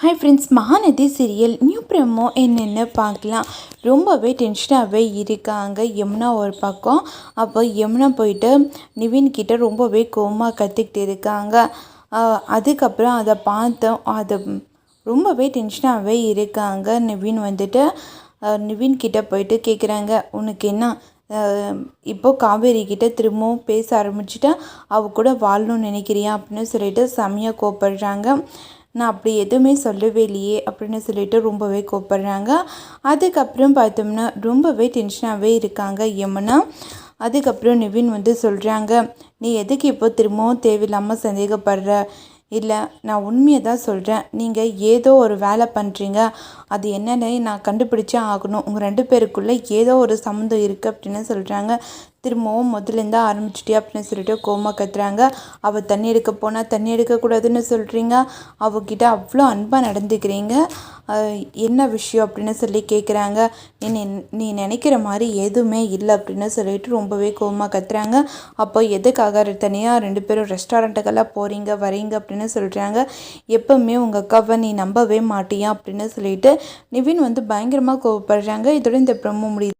Hi friends Mahanadi serial new promo என்னென்னு பார்க்கலாம். ரொம்பவே டென்ஷனாகவே இருக்காங்க. யமுனா ஒரு பக்கம். அப்போ யமுனா போயிட்டு நிவின்கிட்ட ரொம்பவே கோமா கற்றுக்கிட்டு இருக்காங்க. அதுக்கப்புறம் அதை பார்த்தோம் அது ரொம்பவே டென்ஷனாகவே இருக்காங்க. நிவின் வந்துட்டு நிவின் கிட்டே போயிட்டு கேட்குறாங்க உனக்கு என்ன? இப்போது காவேரி கிட்ட திரும்பவும் பேச ஆரம்பிச்சுட்டா? அவ கூட வாழணும்னு நினைக்கிறியா? அப்படின்னு சொல்லிட்டு செம்மையாக கோப்படுறாங்க நான் அப்படி எதுவுமே சொல்லவே இல்லையே அப்படின்னு சொல்லிட்டு ரொம்பவே கோப்படுறாங்க அதுக்கப்புறம் பார்த்தோம்னா ரொம்பவே டென்ஷனாகவே இருக்காங்க யமுனா. அதுக்கப்புறம் நிவின் வந்து சொல்கிறாங்க நீ எதுக்கு இப்போ திரும்பவும் தேவையில்லாமல் சந்தேகப்படுற? இல்லை நான் உண்மையை தான் சொல்கிறேன் நீங்கள் ஏதோ ஒரு வேலை பண்ணுறீங்க அது என்னென்ன நான் கண்டுபிடிச்சே ஆகணும். உங்கள் ரெண்டு பேருக்குள்ளே ஏதோ ஒரு சம்மந்தம் இருக்குது அப்படின்னு சொல்கிறாங்க திரும்பவும் முதலேருந்து ஆரம்பிச்சிட்டியா அப்படின்னு சொல்லிட்டு கோமா கத்துறாங்க. அவள் தண்ணி எடுக்க போனால் தண்ணி எடுக்கக்கூடாதுன்னு சொல்கிறீங்க அவகிட்ட அவ்வளோ அன்பாக நடந்துக்கிறீங்க. என்ன விஷயம் அப்படின்னு சொல்லி கேட்குறாங்க நீ நீ நினைக்கிற மாதிரி எதுவுமே இல்லை அப்படின்னு சொல்லிட்டு ரொம்பவே கோமா கத்துறாங்க. அப்போ எதுக்காக தனியாக ரெண்டு பேரும் ரெஸ்டாரண்ட்டுக்கெல்லாம் போகிறீங்க வரீங்க அப்படின்னு சொல்கிறாங்க எப்போவுமே உங்கள் அக்காவை நீ நம்பவே மாட்டியா அப்படின்னு சொல்லிட்டு நிவின் வந்து பயங்கரமாக கோவப்படுறாங்க. இதோட இந்த ப்ரமோ முடியுது.